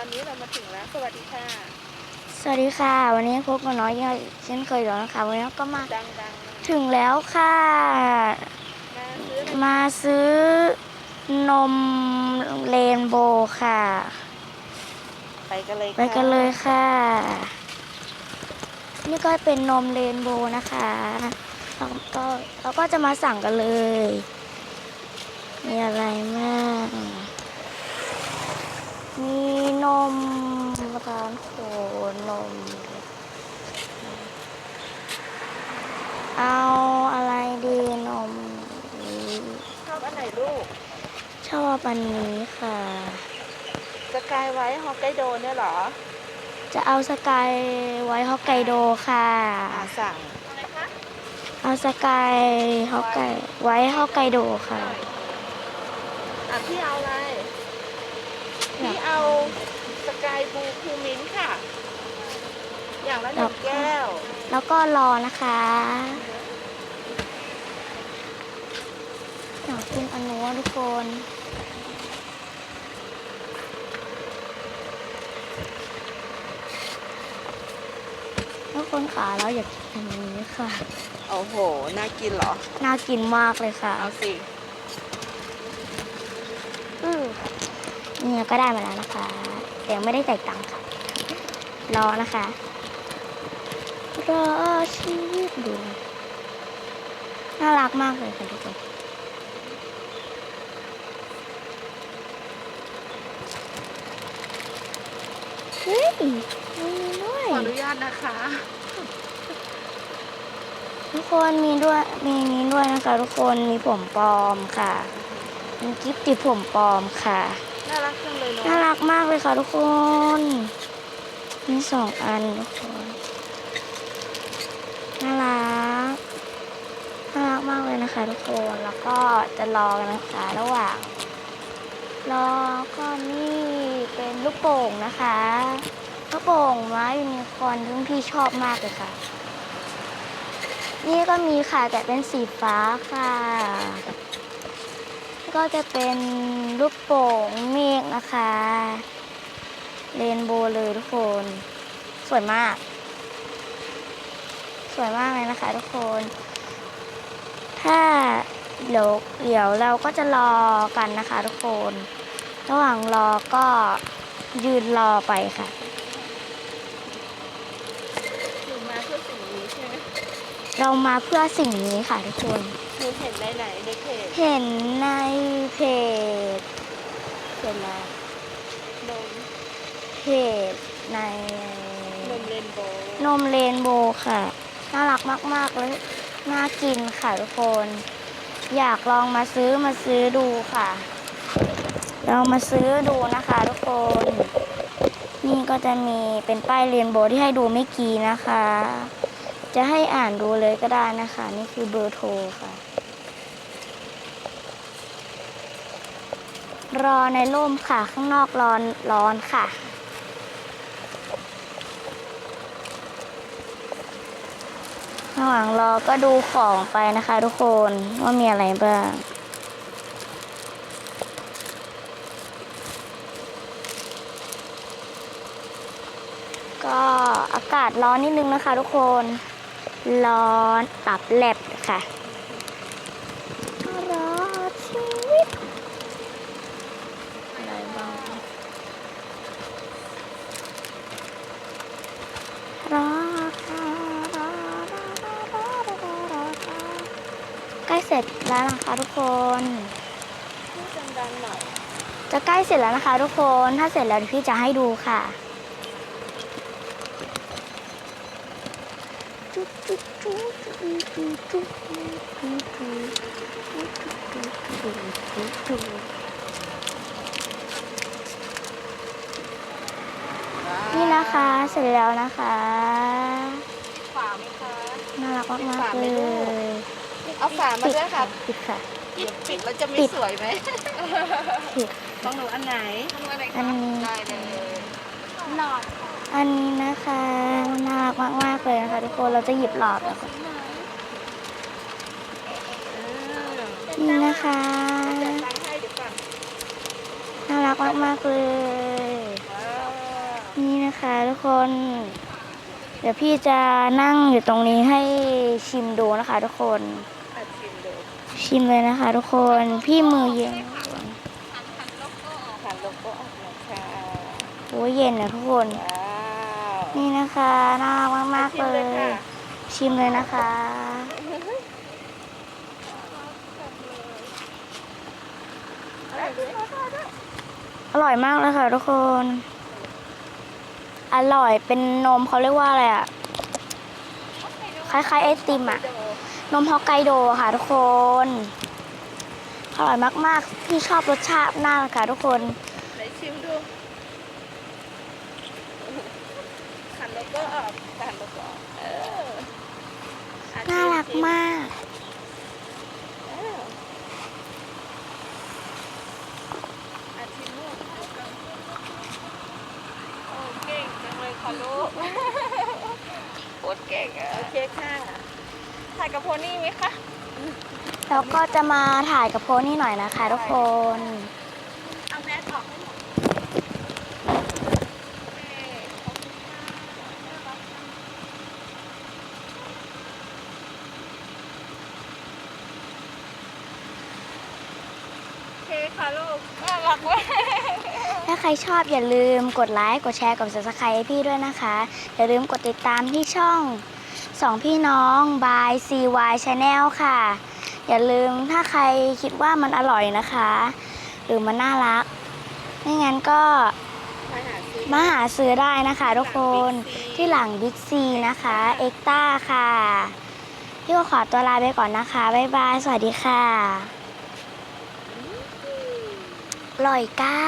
อนนี้เรามาถึงแล้ว สวัสดีค่ะ สวัสดีค่ะ วันนี้พบกับน้อยยังเช่นเคยแล้วนะคะวันนี้ก็มาดังๆมาถึงแล้วค่ะมาซื้ออะไรมาซื้อนมเรนโบว์ค่ะ ไปกันเลยไปกันเลยค่ะ นี่ก็เป็นนมเรนโบว์นะคะเราก็เราก็จะมาสั่งกันเลย มีอะไรบ้างมี นม ร้านโคนม เอาอะไรดีนมนี้ชอบอันไหนลูก ชอบอันนี้ค่ะ สกายไว้ฮอกไกโดเนี่ยเหรอ จะเอาสกายไว้ฮอกไกโดค่ะ อ่าสั่งอะไรคะเอาสกายฮอกไกไว้ฮอกไกโดค่ะ อะพี่เอาอะไร พี่เอา สกายบูคูมินท์ค่ะ อย่างละหนึ่งแก้ว แล้วก็รอนะคะอยากกินอันนู้นทุกคนทุกคนขาเราอยากกินอันนี้ค่ะ โอ้โห น่ากินเหรอ น่ากินมากเลยค่ะ เอาสิอือเนี่ยก็ได้มาแล้วนะคะ แต่ยังไม่ได้จ่ายตังค์ค่ะ รอนะคะ รอชีวิตดูน่ารักมากเลยค่ะทุกคนเฮ้ยมีด้วยขออนุญาตนะคะ ทุกคนมีด้วยมีนี้ด้วยนะคะ ทุกคนมีผมปลอมค่ะ มีกิฟต์ติดผมปลอมค่ะ น่ารักจังเลยเนาะน่ารักมากเลยค่ะทุกคนมีสองอันทุกคนน่ารักน่ารักมากเลยนะคะทุกคนแล้วก็จะรอกันนะคะระหว่างรอก็นี่เป็นลูกโป่งนะคะลูกโป่งไม้ยูนิคอนที่พี่ชอบมากเลยค่ะ นี่ก็มีค่ะแต่เป็นสีฟ้าค่ะ ก็จะเป็นลูกโป่งเมฆนะคะเรนโบว์เลยทุกคน สวยมาก สวยมากเลยนะคะทุกคน ถ้าเดี๋ยวเดี๋ยวเราก็จะรอกันนะคะทุกคน ระหว่างรอก็ยืนรอไปค่ะหนูมาเพื่อสิ่งนี้ใช่ไหมเรามาเพื่อสิ่งนี้ค่ะทุกคน หนูเห็นในไหนในเพจเห็นในเพจเพจอะไรนมเพจในนมเรนโบว์นมเรนโบว์ค่ะ น่ารักมาก ๆ เลยน่ากินค่ะทุกคน อยากลองมาซื้อมาซื้อดูค่ะ เรามาซื้อดูนะคะทุกคน นี่ก็จะมีเป็นป้ายเรนโบว์ที่ให้ดูไม่อกี่นะคะจะให้อ่านดูเลยก็ได้นะคะ นี่คือเบอร์โทรค่ะ รอในร่มค่ะ ข้างนอกร้อนร้อนค่ะ ระหว่างรอก็ดูของไปนะคะทุกคนว่ามีอะไรบ้างก็อากาศร้อนนิดนึงนะคะทุกคน ร้อนตับแลบค่ะรอชีวิตอะไรบ้างรอค่ะรอรอรอรอรอรอรอใกล้ เสร็จแล้วนะคะทุกคนพูดดังๆหน่อยจะใกล้เสร็จแล้วนะคะ ทุกคนถ้าเสร็จแล้วเดี๋ยวพี่จะให้ดูค่ะนี่นะคะเสร็จแล้วนะคะฝาไหมคะน่ารักมากๆเลย เอาฝามาปิดด้วยค่ะค่ะปิดค่ะ ปิดปิดแล้วจะไม่ปิดสวยไหมปิด ต้องหนูอันไหนอันไหนอันนี้ได้เลยหลอด อันนี้นะคะน่ารักมากๆเลยนะคะทุกคน เราจะหยิบหลอดแล้วค่ะนี่นะคะจะตั้งให้เดี๋ยวก่อนน่ารักมากๆเลยว้าวนะคะทุกคน เดี๋ยวพี่จะนั่งอยู่ตรงนี้ให้ชิมดูนะคะทุกคนอะชิมดู ชิมเลยนะคะทุกคนพี่มือเย็นหันโลโก้ออกหน่อยค่ะโอ้ยเย็นนะทุกคน ว้าวนี่นะคะน่ารักมากชิๆมเลเลยยค่ะชิมเลยนะคะ อร่อยมากเลยค่ะทุกคน อร่อยเป็นนมเขาเรียกว่าอะไรอะคล้ายๆไอติมอะ นมฮอกไกโดค่ะทุกคนอร่อยมากๆ พี่ชอบรสชาติมากเลยค่ะทุกคนไหนชิมดูหันโลโก้ออกหันโลโก้ออกเอออะน่ารักชิมาก เอออะชิมลูกโอ้เก่งจังเลยค่ะลูกโคตรเก่งอะโอเคค่ะ ถ่ายกับโพนี่ไหมคะ แล้วก็จะมาถ่ายกับโพนี่หน่อยนะคะทุกคน เอาแมสออกให้หมดโอเคค่ะลูกน่ารักเว้ยถ้าใครชอบอย่าลืมกดไลค์ กดแชร์ กด subscribe ให้พี่ด้วยนะคะ อย่าลืมกดติดตามที่ช่อง สองพี่น้อง by CY Channel ค่ะ อย่าลืมถ้าใครคิดว่ามันอร่อยนะคะ หรือมันน่ารัก ไม่งั้นก็มาหาซื้อมาหาซื้อได้นะคะทุกคนที่หลังบิ๊กซีนะคะ เอ็กต้าค่ะ พี่ก็ขอตัวลาไปก่อนนะคะ บ๊ายบาย สวัสดีค่ะอร่อยก้า